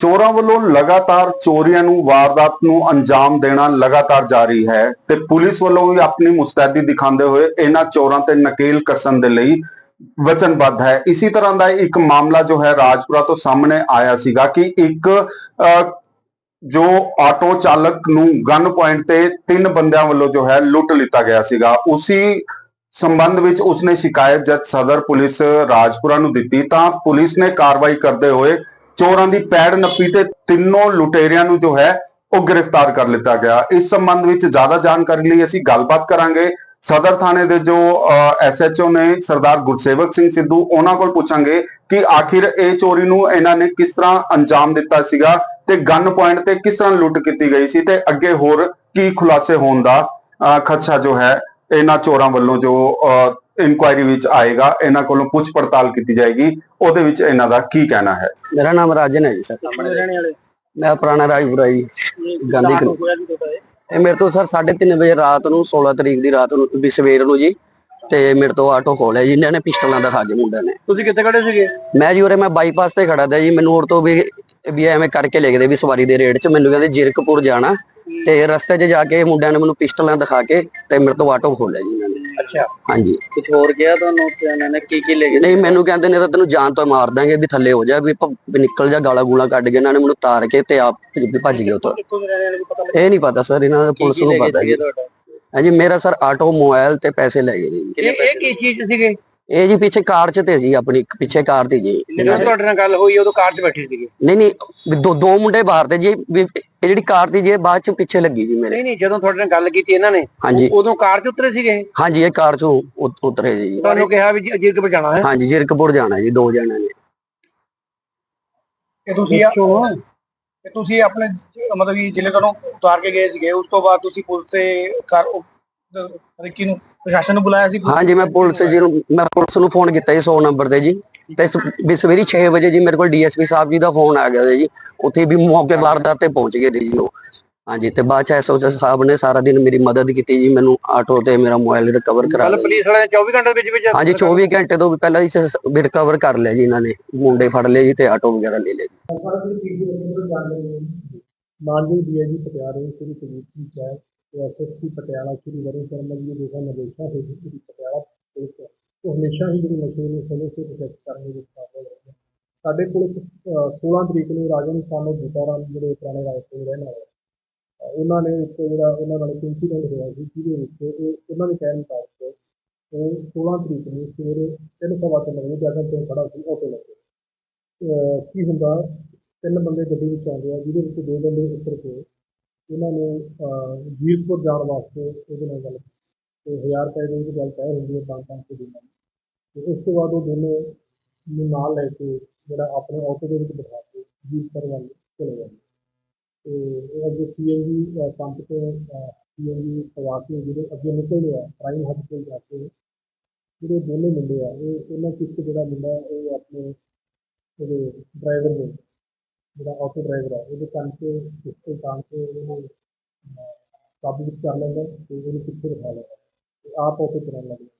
ਚੋਰਾਂ ਵੱਲੋਂ ਲਗਾਤਾਰ ਚੋਰੀਆਂ ਨੂੰ ਵਾਰਦਾਤ ਨੂੰ ਅੰਜਾਮ ਦੇਣਾ ਲਗਾਤਾਰ ਜਾਰੀ ਹੈ ਤੇ ਪੁਲਿਸ ਵੱਲੋਂ ਵੀ ਆਪਣੀ ਮੁਸਤੈਦੀ ਦਿਖਾਉਂਦੇ ਹੋਏ ਇਹਨਾਂ ਚੋਰਾਂ ਤੇ ਨਕੇਲ ਕੱਸਣ ਦੇ ਲਈ ਵਚਨਬੱਧ ਹੈ। ਇਸੇ ਤਰ੍ਹਾਂ ਦਾ ਇੱਕ ਮਾਮਲਾ ਜੋ ਹੈ ਰਾਜਪੁਰਾ ਤੋਂ ਸਾਹਮਣੇ ਆਇਆ ਸੀਗਾ ਕਿ ਇੱਕ ਅਹ, ਜੋ ਆਟੋ ਚਾਲਕ ਨੂੰ ਗਨ ਪੁਆਇੰਟ ਤੇ ਤਿੰਨ ਬੰਦਿਆਂ ਵੱਲੋਂ ਜੋ ਹੈ ਲੁੱਟ ਲਿੱਤਾ ਗਿਆ ਸੀਗਾ। ਉਸੇ ਸੰਬੰਧ ਵਿੱਚ ਉਸਨੇ ਸ਼ਿਕਾਇਤ ਜਦ ਸਦਰ ਪੁਲਿਸ ਰਾਜਪੁਰਾ ਨੂੰ ਦਿੱਤੀ। ਤਾਂ ਪੁਲਿਸ ਨੇ ਕਾਰਵਾਈ ਕਰਦੇ ਹੋਏ ਚੋਰਾਂ ਦੀ ਪੈੜ ਨੱਪੀ ਤੇ ਤਿੰਨੋਂ ਲੁਟੇਰਿਆਂ ਨੂੰ ਜੋ ਹੈ ਉਹ ਗ੍ਰਿਫਤਾਰ ਕਰ ਲਿੱਤਾ ਗਿਆ। ਇਸ ਸੰਬੰਧ ਵਿੱਚ ਜ਼ਿਆਦਾ ਜਾਣਕਾਰੀ ਲਈ ਅਸੀਂ ਗੱਲਬਾਤ ਕਰਾਂਗੇ। ਸਦਰ ਥਾਣੇ ਦੇ ਜੋ ਐਸਐਚਓ ਨੇ ਸਰਦਾਰ ਗੁਰਸੇਵਕ ਸਿੰਘ ਸਿੱਧੂ ਉਹਨਾਂ ਕੋਲ ਪੁੱਛਾਂਗੇ ਕਿ ਆਖਿਰ ਇਹ ਚੋਰੀ ਨੂੰ ਇਹਨਾਂ ਨੇ ਕਿਸ ਤਰ੍ਹਾਂ ਅੰਜਾਮ ਦਿੱਤਾ ਸੀਗਾ ਤੇ ਗਨ ਪੁਆਇੰਟ ਤੇ ਕਿਸ ਤਰ੍ਹਾਂ ਲੁੱਟ ਕੀਤੀ ਗਈ ਸੀ ਤੇ ਅੱਗੇ ਹੋਰ ਕੀ ਖੁਲਾਸੇ ਹੋਣ ਦਾ ਅਹ, ਖਦਸ਼ਾ ਜੋ ਹੈ ਇਹਨਾਂ ਚੋਰਾਂ ਵੱਲੋਂ ਜੋ ਇਨਕੁਆਇਰੀ ਵਿੱਚ ਆਏਗਾ ਇਹਨਾਂ ਕੋਲੋਂ ਪੁੱਛ ਪੜਤਾਲ ਕੀਤੀ ਜਾਏਗੀ। ਉਹਦੇ ਵਿੱਚ ਇਹਨਾਂ ਦਾ ਕੀ ਕਹਿਣਾ ਹੈ? ਮੇਰਾ ਨਾਮ ਰਾਜਨ ਹੈ ਜੀ ਸਰ। ਆਪਣੇ ਰਹਿਣੇ ਵਾਲੇ? ਮੈਂ ਪੁਰਾਣਾ ਰਾਜਪੁਰਾ ਜੀ ਗਾਂਧੀ ਇਹ? ਮੇਰੇ ਤੋਂ ਸਰ 3:30 ਵਜੇ ਰਾਤ ਨੂੰ 16 ਤਰੀਕ ਦੀ ਰਾਤ ਨੂੰ ਵੀ ਸਵੇਰ ਨੂੰ ਜੀ ਤੇ ਮੇਰੇ ਤੋਂ ਆਟੋ ਖੋਲਿਆ ਜੀ ਇਹਨਾਂ ਨੇ ਪਿਸਟਲਾਂ ਦਿਖਾ ਕੇ ਮੁੰਡਿਆਂ ਨੇ। ਤੁਸੀਂ ਕਿੱਥੇ ਖੜੇ ਸੀਗੇ? ਮੈਂ ਜੀ ਉਰੇ ਮੈਂ ਬਾਈਪਾਸ ਤੇ ਖੜਾ ਤਾ ਜੀ ਮੈਨੂੰ ਉਰ ਤੋਂ ਵੀ ਵੀ ਐਵੇਂ ਕਰਕੇ ਲਿਖਦੇ ਵੀ ਸਵਾਰੀ ਦੇ ਰੇਟ 'ਚ ਮੈਨੂੰ ਕਹਿੰਦੇ ਜਿਰਕਪੁਰ ਜਾਣਾ। ਤੇ ਰਸਤੇ 'ਚ ਜਾ ਕੇ ਮੁੰਡਿਆਂ ਨੇ ਮੈਨੂੰ ਪਿਸਟਲਾਂ ਦਿਖਾ ਕੇ ਤੇ ਮੇਰੇ ਤੋਂ ਆਟੋ ਖੋਲਿਆ ਜੀ ਇਹਨਾਂ ਨੇ। ਅੱਛਾ। ਹਾਂਜੀ। ਕੁਝ ਹੋਰ ਗਿਆ ਤੁਹਾਨੂੰ ਉੱਥੇ ਉਹਨਾਂ ਨੇ? ਕੀ ਕੀ ਲੈ ਗਏ ਨਹੀਂ ਮੈਨੂੰ ਕਹਿੰਦੇ ਨੇ ਤਾਂ ਤੈਨੂੰ ਜਾਨ ਤੋਂ ਮਾਰ ਦਾਂਗੇ ਵੀ ਥੱਲੇ ਹੋ ਜਾ ਵੀ ਭ- ਵੀ ਨਿਕਲ ਜਾ ਗਾਲਾਂ ਗੂਲਾਂ ਕੱਢ ਕੇ। ਇਹਨਾਂ ਨੇ ਮੈਨੂੰ ਤਾਰ ਕੇ ਤੇ ਆਪ ਵੀ ਭੱਜ ਗਏ ਉੱਥੋਂ। ਕਿੱਥੋਂ ਦੇ ਰਹਿਣੇ ਵਾਲੇ ਨੂੰ ਪਤਾ ਲੱਗਾ? ਇਹ ਨਹੀਂ ਪਤਾ ਸਰ ਇਹਨਾਂ ਦਾ ਪੁਲਿਸ ਨੂੰ ਪਤਾ ਜੀ। ਤੁਹਾਡਾ? ਹਾਂਜੀ ਮੇਰਾ ਸਰ ਆਟੋ ਮੋਬਾਈਲ ਤੇ ਪੈਸੇ ਲੈ ਗਏ ਜੀ ਇਹ ਇਹ ਕੀ ਚੀਜ਼ ਸੀਗੇ? ਇਹ ਜੀ ਪਿੱਛੇ ਕਾਰ ਚ ਤੇ ਸੀ ਆਪਣੀ ਇੱਕ ਪਿੱਛੇ ਕਾਰ ਤੇ ਜੀ। ਜਦੋਂ ਤੁਹਾਡੇ ਨਾਲ ਗੱਲ ਹੋਈ ਉਦੋਂ ਕਾਰ 'ਚ ਬੈਠੇ ਸੀਗੇ। ਨਹੀਂ ਨਹੀਂ ਵੀ ਦੋ ਦੋ ਮੁੰਡੇ ਬਾਹਰ ਤੇ ਜੀ ਵੀ ਇਹ ਜਿਹੜੀ ਕਾਰ ਤੀ ਜੀ ਬਾਅਦ ਚ ਪਿੱਛੇ ਲੱਗੀ ਜੀ ਮੇਰੇ। ਨਹੀਂ ਨਹੀਂ ਜਦੋਂ ਤੁਹਾਡੇ ਨਾਲ ਗੱਲ ਕੀਤੀ ਇਹਨਾਂ ਨੇ ਹਾਂਜੀ। ਉਦੋਂ ਕਾਰ 'ਚ ਉਤਰੇ ਸੀਗੇ ਹਾਂਜੀ ਇਹ ਕਾਰ ਚੋਂ ਉਤ- ਉਤਰੇ ਜੀ। ਤੁਹਾਨੂੰ ਕਿਹਾ ਵੀ ਕੋ ਜਾਣਾ ਹੈ? ਹਾਂਜੀ ਜਿਰਕਪੁਰ ਜਾਣਾ ਜੀ ਦੋ ਜਣਿਆਂ ਨੇ। ਕਿ ਤੁਸੀਂ ਕਿ ਤੁਸੀਂ ਆਪਣੇ ਮਤਲਬ ਕਿ ਜ਼ਿਲ੍ਹੇ ਤੋਂ ਉਤਾਰ ਕੇ ਗਏ ਸੀਗੇ ਉਸ ਤੋਂ ਬਾਅਦ ਤੁਸੀਂ ਪੁਲਿਸ ਤੇ ਕਰ ਰਿੱਕੀ ਨੂੰ ਪ੍ਰਸ਼ਾਸਨ ਨੂੰ ਬੁਲਾਇਆ ਸੀ ਹਾਂਜੀ ਮੈਂ ਪੁਲਿਸ ਜੀ ਨੂੰ ਮੈਂ ਪੁਲਿਸ ਨੂੰ ਫੋਨ ਕੀਤਾ ਜੀ 100 ਨੰਬਰ ਤੇ ਜੀ। ਤੇ ਸਵੇਰੀ 6 ਵਜੇ ਜੀ ਮੇਰੇ ਕੋਲ ਡੀਐਸਪੀ ਸਾਹਿਬ ਜੀ ਦਾ ਫੋਨ ਆ ਗਿਆ ਜੀ। ਉੱਥੇ ਵੀ ਮੌਕੇ ਵਾਰਦਾਤ ਤੇ ਪਹੁੰਚ ਗਏ ਜੀ ਉਹ। ਹਾਂਜੀ ਤੇ ਬਾਅਦ ਚ ਐਸਓ ਸਾਹਿਬ ਨੇ ਸਾਰਾ ਦਿਨ ਮੇਰੀ ਮਦਦ ਕੀਤੀ ਜੀ ਮੈਨੂੰ ਆਟੋ ਤੇ ਮੇਰਾ ਮੋਬਾਈਲ ਰਿਕਵਰ ਕਰਾ ਲਿਆ ਜੀ। ਪੁਲਿਸ ਵਾਲਿਆਂ ਨੇ 24 ਘੰਟੇ ਵਿੱਚ ਵਿੱਚ ਹਾਂਜੀ 24 ਘੰਟੇ ਤੋਂ ਵੀ ਪਹਿਲਾਂ ਹੀ ਵੀ ਰਿਕਵਰ ਕਰ ਲਿਆ ਜੀ ਇਹਨਾਂ ਨੇ। ਮੁੰਡੇ ਫੜ ਲਏ ਜੀ ਤੇ ਆਟੋ ਵਗੈਰਾ ਲੈ ਲਏ ਮਾਨਯੋਗ ਡੀਆਈਜੀ ਪਟਿਆਲਾ ਸ਼੍ਰੀ ਕੁਲਦੀਪ ਸਿੰਘ ਚਹਿਲ ਤੇ ਐਸਐਸਪੀ ਪਟਿਆਲਾ ਸ਼੍ਰੀ ਵਰਿੰਦਰ ਸ਼ਰਮਾ ਜੀ ਦੇ ਦਿਸ਼ਾ ਨਿਰਦੇਸ਼ਾਂ ਹੇਠ ਸ਼੍ਰੀ ਪਟਿਆਲਾ ਪੁਲਿਸ ਉਹ ਹਮੇਸ਼ਾ ਹੀ ਜਿਹੜੀ ਨਸ਼ੇ ਨੂੰ ਸਮੇਂ ਸਿਰ ਡਿਟੈਕਟ ਕਰਨ ਦੇ ਵਿੱਚ ਕਾਮਯਾਬ ਰਹੀ ਸਾਡੇ ਕੋਲ ਇੱਕ, ਅਹ, 16 ਤਰੀਕ ਨੂੰ ਰਾਜਨ ਸਾਨੂੰ ਬੁਤਾਰਾਮ ਜਿਹੜੇ ਪੁਰਾਣੇ ਰਾਜਪੁਰ ਰਹਿਣ ਵਾਲੇ ਆ, ਉਹਨਾਂ ਨੇ ਇੱਕ ਜਿਹੜਾ ਉਹਨਾਂ ਨਾਲ ਇੱਕ ਇੰਸੀਡੈਂਟ ਹੋਇਆ ਸੀ ਜਿਹਦੇ ਵਿੱਚ ਉਹ ਉਹਨਾਂ ਦੇ ਕਹਿਣ ਮੁਤਾਬਕ ਉਹ 16 ਤਰੀਕ ਨੂੰ ਸਵੇਰੇ ਤਿੰਨ ਸਵਾ ਤਿੰਨ ਵਜੇ ਜਗਨ ਤੋਂ ਖੜਾ ਸੀ ਆਟੋ ਲੈ ਕੇ। ਅਹ, ਕੀ ਹੁੰਦਾ ਤਿੰਨ ਬੰਦੇ ਗੱਡੀ ਵਿੱਚ ਆਉਂਦੇ ਆ ਜਿਹਦੇ ਵਿੱਚ ਦੋ ਬੰਦੇ ਉੱਤਰ ਕੇ ਇਹਨਾਂ ਨੇ ਅਹ, ਜੀਰਕਪੁਰ ਜਾਣ ਵਾਸਤੇ ਉਹਦੇ ਨਾਲ ਗੱਲ ਕੀਤੀ। ਤੇ 1000 ਰੁਪਏ ਦੀ ਗੱਲ ਤੈਅ ਹੁੰਦੀ ਹੈ ਪੰਜ ਪੰਜ ਸੌ ਦੇਣਾ ਤੇ ਉਸ ਤੋਂ ਬਾਅਦ ਉਹ ਦੋਨੇ ਨੂੰ ਨਾਲ ਲੈ ਕੇ ਜਿਹੜਾ ਆਪਣੇ ਆਟੋ ਦੇ ਵਿੱਚ ਬਿਠਾ ਕੇ ਜੀਰਕਪੁਰ ਵੱਲ ਚਲੇ ਜਾਂਦੇ। ਤੇ ਉਹ ਅੱਗੇ ਸੀਐਨਜੀ ਪੰਪ ਤੋਂ ਸੀਐਨਜੀ ਪਵਾ ਕੇ ਜਿਹੜੇ ਅੱਗੇ ਨਿਕਲਦੇ ਆ ਪ੍ਰਾਈਮ ਹੱਬ ਤੋਂ ਜਾ ਕੇ। ਜਿਹੜੇ ਦੋਨੇ ਮੁੰਡੇ ਆ ਇਹ ਇਹਨਾਂ 'ਚ ਜਿਹੜਾ ਮੁੰਡਾ ਉਹ ਆਪਣੇ ਜਿਹੜੇ ਡਰਾਈਵਰ ਦੇ ਜਿਹੜਾ ਆਟੋ ਡਰਾਈਵਰ ਆ ਉਹਦੇ ਕੰਨ 'ਤੇ ਪਿਸਤਲ ਤਾਣ ਕੇ ਉਹਨੂੰ ਅਹ, ਕਾਬੂ ਕਰ ਲੈਂਦਾ ਤੇ ਉਹਨੂੰ ਪਿੱਛੇ ਰਖਾ ਲੈਂਦਾ। ਤੇ ਆਪ ਆਟੋ ਚਲਾਉਣ ਲੱਗ ਜਾਂਦਾ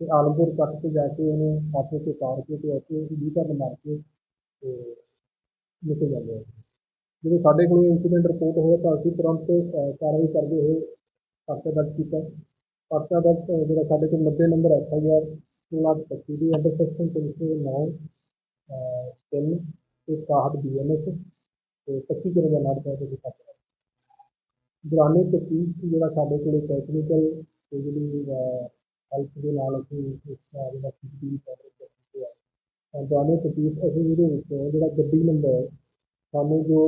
ਤੇ ਆਲਮਪੁਰ ਤੱਕ ਤੇ ਜਾ ਕੇ ਉਹਨੂੰ ਆਟੋ ਤੇ ਉਤਾਰ ਕੇ ਤੇ ਆਟੋ ਦੀ ਵੀ ਟਰਨ ਮਾਰ ਕੇ ਤੇ ਨਿਕਲ ਜਾਂਦੇ ਆ ਜਦੋਂ ਸਾਡੇ ਕੋਲ ਇਨਸੀਡੈਂਟ ਰਿਪੋਰਟ ਹੋਇਆ ਤਾਂ ਅਸੀਂ ਤੁਰੰਤ ਅਹ, ਕਾਰਵਾਈ ਕਰਦੇ ਹੋਏ ਪਰਚਾ ਦਰਜ ਕੀਤਾ ਪਰਚਾ ਦਰਜ ਅਹ, ਜਿਹੜਾ ਸਾਡੇ ਕੋਲ 90 ਨੰਬਰ ਐਫ ਆਈ ਆਰ 1625 ਦੀ ਅੰਡਰ ਸੈਕਸ਼ਨ 309 ਅਹ, ਤਿੰਨ ਤੇ 61 ਬੀ ਐਨ ਐਸ ਤੇ 25 ਕਿਲੋ ਦਾ ਨਾੜ ਪੈ ਤੇ ਜਿਹੜੀ ਹੈਲਪ ਦੇ ਨਾਲ ਅਸੀਂ ਇਸ ਦਾ ਜਿਹੜਾ ਸੀਸੀਟੀਵੀ ਕੈਮਰੇ ਕਰਦੇ ਆ ਤਾਂ ਦੌਰਾਨੇ ਤਫਤੀਸ਼ ਅਸੀਂ ਇਹਦੇ ਵਿੱਚ ਜਿਹੜਾ ਗੱਡੀ ਨੰਬਰ ਸਾਨੂੰ ਜੋ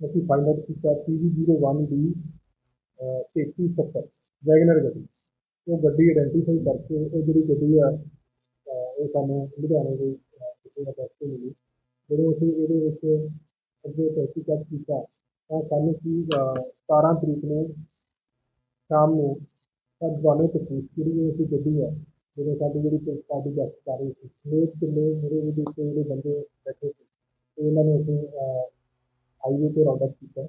ਅਸੀਂ ਫਾਈਂਡ ਆਊਟ ਕੀਤਾ PV01 ਦੀ 3370 ਵੈਗਨਰ ਗੱਡੀ ਉਹ ਗੱਡੀ ਆਇਡੈਂਟੀਫਾਈ ਕਰਕੇ ਉਹ ਜਿਹੜੀ ਗੱਡੀ ਆ ਉਹ ਸਾਨੂੰ ਲੁਧਿਆਣੇ ਦੇ ਕਿਸੇ ਦਾ ਦੱਸ ਮਿਲੀ ਜਦੋਂ ਅਸੀਂ ਇਹਦੇ ਵਿੱਚ ਅੱਗੇ ਤਹਿਕੀਕਾਤ ਕੀਤਾ ਤਾਂ ਸਾਨੂੰ ਕੀ 17 ਤਰੀਕ ਨੂੰ ਸ਼ਾਮ ਨੂੰ ਸਾਡੀ ਤਸਵੀਰ ਜਿਹੜੀ ਅਸੀਂ ਗੱਡੀ ਆ ਜਦੋਂ ਸਾਡੀ ਜਿਹੜੀ ਪੁਲਿਸ ਪਾਰਟੀ ਗਸ਼ਤ ਕਰ ਰਹੀ ਸੀ ਮੇਰੇ ਕਿੰਨੇ ਮੇਰੇ ਵੀ ਵਿੱਚ ਜਿਹੜੇ ਬੰਦੇ ਬੈਠੇ ਸੀ ਤੇ ਇਹਨਾਂ ਨੂੰ ਅਸੀਂ ਹਾਈਵੇ ਤੇ ਰਾਉਂਡ ਅਪ ਕੀਤਾ।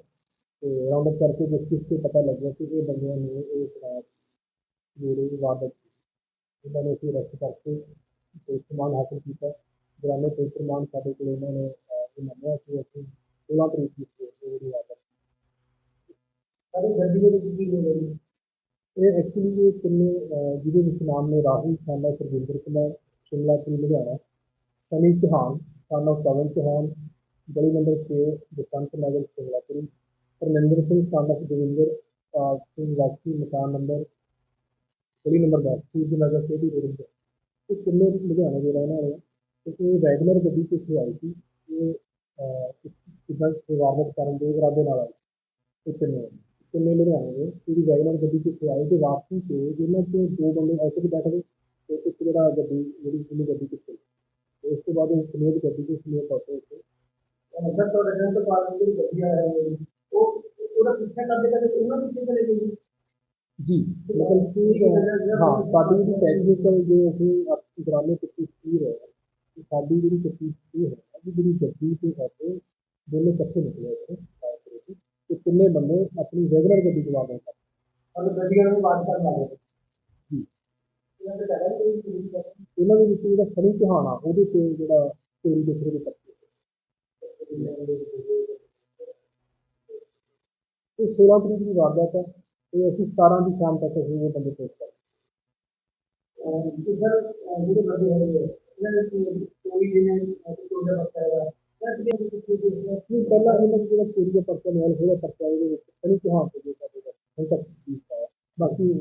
ਤੇ ਰਾਉਂਡ ਅਪ ਕਰਕੇ ਜਿਸ ਤੇ ਪਤਾ ਲੱਗਿਆ ਕਿ ਇਹ ਬੰਦਿਆਂ ਨੇ ਇਹ ਸ਼ਰਾਬ ਜਿਹੜੇ ਵਾਰਦਾਤ ਇਹਨਾਂ ਨੂੰ ਅਸੀਂ ਅਰੈਸਟ ਕਰਕੇ ਤੇ ਸਮਾਨ ਹਾਸਲ ਕੀਤਾ। ਦੌਰਾਨੇ ਪੇਪਰ ਮਾਨ ਸਾਡੇ ਕੋਲ ਇਹਨਾਂ ਨੇ ਅਹ, ਮੰਨਿਆ ਕਿ ਅਸੀਂ 16 ਤਰੀਕ ਦੀ ਜਿਹੜੀ ਵਾਰਦਾਤ ਸਾਡੇ ਗੱਡੀ ਦੇ ਵਿੱਚ ਕੀ ਹੋ ਰਹੀ? ਇਹ ਐਕਚੁਅਲੀ ਇਹ ਕਿੰਨੇ ਜਿਹਦੇ ਵਿੱਚ ਨਾਮ ਨੇ ਰਾਹੁਲ ਖਾਨਾ ਸਰਵਿੰਦਰ ਕੁਮਾਰ ਸ਼ਿਮਲਾ ਤੋਂ ਲੁਧਿਆਣਾ। ਸਨੀ ਚੌਹਾਨ ਖਾਨਾ ਪਵਨ ਚੌਹਾਨ ਗਲੀ ਨੰਬਰ 6 ਬਸੰਤ ਨਗਰ ਸ਼ਿਮਲਾਪੁਰੀ ਪਰਮਿੰਦਰ ਸਿੰਘ ਖਾਨਾ of ਦਵਿੰਦਰ ਸਿੰਘ ਵਾਸੀ ਮਕਾਨ ਨੰਬਰ ਗਲੀ number 10 Suraj Nagar city road ਇਹ ਕਿੰਨੇ ਲੁਧਿਆਣਾ ਦੇ ਰਹਿਣ ਵਾਲੇ ਆ। ਤੇ ਇਹ ਰੈਗੂਲਰ ਗੱਡੀ ਤੇ ਆਈ ਸੀ। ਇਹ ਅਹ, ਕਿੱਦਾਂ ਕਰਨ ਦੇ ਇਰਾਦੇ ਨਾਲ ਆਈ। ਇਹ ਕਿੰਨੇ ਕਿੰਨੇ ਲੁਧਿਆਣੇ ਦੇ ਜਿਹੜੀ ਰੈਗੂਲਰ ਗੱਡੀ ਤੇ ਇੱਥੇ ਆਏ ਤੇ ਵਾਪਸੀ ਤੇ ਜਿਹਨਾਂ ਚ ਦੋ ਬੰਦੇ ਐਸੇ ਵੀ ਬੈਠੇ ਤੇ ਇੱਕ ਜਿਹੜਾ ਗੱਡੀ ਜਿਹੜੀ ਜਿਹਨੂੰ ਗੱਡੀ ਕਿੱਥੇ ਤੇ ਉਸ ਤੋਂ ਬਾਅਦ ਉਹ ਸਮੇਤ ਗੱਡੀ ਦੇ ਸਮੇਤ ਆਟੋ ਉੱਤੇ ਅੰਦਰ ਤੋਂ ਰਜਨ ਤੋਂ ਬਾਅਦ ਜਿਹੜੀ ਗੱਡੀ ਆ ਰਹੀ ਉਹ ਉਹਦਾ ਪਿੱਛਾ ਕਰਦੇ ਕਰਦੇ ਉਹਨਾਂ ਪਿੱਛੇ ਚਲੇ ਗਈ ਜੀ ਮਤਲਬ ਕਿ ਹਾਂ ਸਾਡੀ ਜਿਹੜੀ ਟੈਕਨੀਕਲ ਜੇ ਅਸੀਂ ਆਪਣੀ ਗ੍ਰਾਮੇ ਕੀਤੀ ਸਪੀਡ ਹੈ ਕਿ ਸਾਡੀ ਜਿਹੜੀ ਕੀਤੀ ਇਹ ਹੈ ਕਿ ਜਿਹੜੀ ਗੱਡੀ ਤੇ ਆਟੋ ਦੋਨੇ ਇਕੱਠੇ ਨਿਕਲੇ ਇੱਥੇ fire ਕਰੇ ਤੇ ਕਿੰਨੇ ਬੰਦੇ ਆਪਣੀ ਰੈਗੂਲਰ ਗੱਡੀ ਚਲਾ ਰਹੇ ਸਨ ਔਰ ਗੱਡੀਆਂ ਨੂੰ ਬਾਤ ਕਰਨ ਲੱਗੇ ਜੀ। ਇਹਨਾਂ ਦੇ। ਵਿੱਚ ਜਿਹੜਾ ਸਨੀ ਚੌਹਾਨ ਆ ਉਹਦੇ ਤੇ ਜਿਹੜਾ ਚੋਰੀ ਦੇ ਸਿਰੇ ਦੇ ਪੱਤੇ ਇਹ 16 ਤਰੀਕ ਦੀ ਵਾਰਦਾਤ ਹੈ ਤੇ ਅਸੀਂ 17 ਦੀ ਸ਼ਾਮ ਤੱਕ ਅਸੀਂ ਇਹ ਬੰਦੇ ਪੇਸ਼ ਕਰਾਂਗੇ ਇਧਰ ਜਿਹੜੇ ਬੰਦੇ ਹੈਗੇ ਇਹਨਾਂ ਦੇ ਕੋਈ ਜਿਹਨੇ ਚੋਰੀ ਦਾ ਪਰਚਾ ਹੈਗਾ। ਪਹਿਲਾਂ ਇਹਨਾਂ ਜਿਹੜਾ ਚੋਰੀ ਦਾ ਪਰਚਾ ਲਿਆ ਹੋਇਆ ਪਰਚਾ ਇਹਦੇ ਵਿੱਚ ਸਨੀ ਚੌਹਾਨ ਤੇ ਜਿਹੜਾ ਸਾਡੇ ਹੁਣ ਤੱਕ ਤਫਤੀਸ਼ ਹੈ ਬਾਕੀ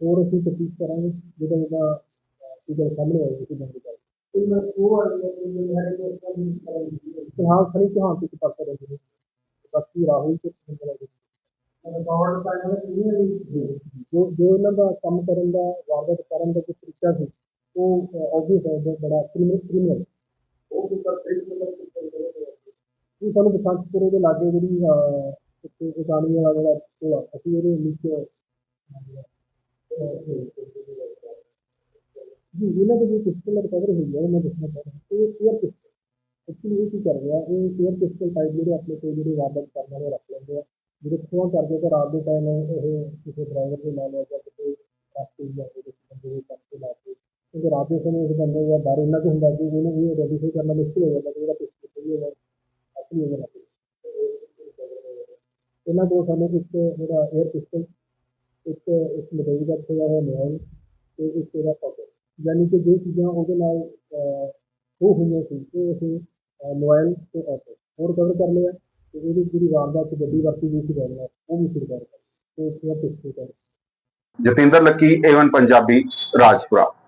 ਹੋਰ ਅਸੀਂ ਤਫਤੀਸ਼ ਕਰਾਂਗੇ ਜਿਹਦਾ ਜਿਹਦਾ ਇਹਦੇ ਸਾਹਮਣੇ ਆਏਗਾ ਕਿ ਬੰਦੇ ਦਾ ਕੋਈ ਮੈਂ ਉਹ ਆ ਗਿਆ ਕਿ ਜਿਹੜੇ ਹਰੇ ਕੋਈ ਫਿਲਹਾਲ ਸਨੀ ਚੌਹਾਨ ਤੇ ਪਰਚਾ ਦੇ ਦਿੱਤਾ ਬਾਕੀ ਰਾਹੁਲ ਤੇ ਸਿੰਗਲਾ ਦਾ ਜੋ ਜੋ ਇਹਨਾਂ ਦਾ ਕੰਮ ਕਰਨ ਦਾ ਵਾਰਦਾਤ ਕਰਨ ਦਾ ਜੋ ਤਰੀਕਾ ਸੀ ਉਹ ਆਬਵੀਅਸ ਹੈ, ਬੜਾ ਕ੍ਰਿਮੀਨਲ ਕ੍ਰਿਮੀਨਲ ਉਹ ਵੀ ਪਰ ਇਹ ਸਾਨੂੰ ਬਸੰਤਪੁਰੇ ਦੇ ਲਾਗੇ ਜਿਹੜੀ ਅਹ, ਇੱਥੇ ਇਕਾਨਮੀ ਵਾਲਾ ਜਿਹੜਾ ਉਹ ਆ, ਅਸੀਂ ਉਹਦੇ ਨੀਚੇ ਜੀ ਇਹਨਾਂ ਦੇ ਜੋ ਪਿਸਟਲ ਰਿਕਵਰ ਹੋਈ ਹੈ ਮੈਂ ਦੱਸਣਾ ਚਾਹੁੰਦਾ ਇਹ 에ਅਰ ਪਿਸਟਲ ਐਕਚੁਅਲੀ ਇਹ ਕੀ ਕਰ ਰਿਹਾ ਇਹ 에ਅਰ ਪਿਸਟਲ ਟਾਈਪ ਜਿਹੜੇ ਆਪਣੇ ਕੋਲ ਜਿਹੜੇ ਵਾਰਦਾਤ ਕਰਨ ਵਾਲੇ ਰੱਖ ਲੈਂਦੇ ਆ। ਜਿਹੜੇ ਖੋਹ ਕਰਦੇ ਤਾਂ ਰਾਤ ਦੇ ਟਾਈਮ ਇਹ ਕਿਸੇ ਡਰਾਈਵਰ ਦੇ ਨਾਲ ਜਾਂ ਕਿਸੇ ਰਸਤੇ ਜਾਂ ਕਿਸੇ ਬੰਦੇ ਦੇ ਕਰਕੇ ਲਾ ਕੇ ਕਿਉਂਕਿ ਰਾਤ ਦੇ ਸਮੇਂ ਇਸ ਬੰਦੇ ਦਾ ਡਰ ਇੰਨਾ ਕੁ ਹੁੰਦਾ ਕਿ ਇਹਨੂੰ ਵੀ ਆਈਡੈਂਟੀਫਾਈ ਕਰਨਾ ਮੁਸ਼ਕਿਲ ਹੋ ਜਾਂਦਾ ਕਿ ਇਹਦਾ ਪਿਸਟਲ ਸਹੀ ਹੋਗਾ ਅਸਲੀ ਹੋਗਾ ਇਹਨਾਂ ਕੋਲ ਸਾਨੂੰ ਇੱਕ ਜਿਹੜਾ 에ਅਰ ਪਿਸਟਲ ਇੱਕ ਇੱਕ ਮੋਬਾਈਲ ਦਾ ਖੋਇਆ ਹੋਇਆ ਮੋਬਾਈਲ ਤੇ ਇੱਕ ਇਹਦਾ ਪਾਕਟ ਯਾਨੀ ਕਿ ਜੋ ਚੀਜ਼ਾਂ ਉਹਦੇ ਨਾਲ ਅਹ, ਹੋਈਆਂ ਸੀ ਉਹ ਅਸੀਂ ਮੋਬਾਈਲ ਤੇ ਆਟੋ ਹੋਰ ਕਵਰ ਕਰ ਲਿਆ ਤੇ ਇਹਦੀ ਜਿਹੜੀ ਵਾਰਦਾਤ 'ਚ ਗੱਡੀ ਵਰਤੀ ਗਈ ਸੀ ਪਹਿਲਾਂ ਉਹ ਵੀ ਸਿਰ ਕਰ ਤੇ ਇਸ ਦਾ ਪਿੱਛੇ ਕਰ ਜਤਿੰਦਰ ਲੱਕੀ ਏਵਨ ਪੰਜਾਬੀ ਰਾਜਪੁਰਾ।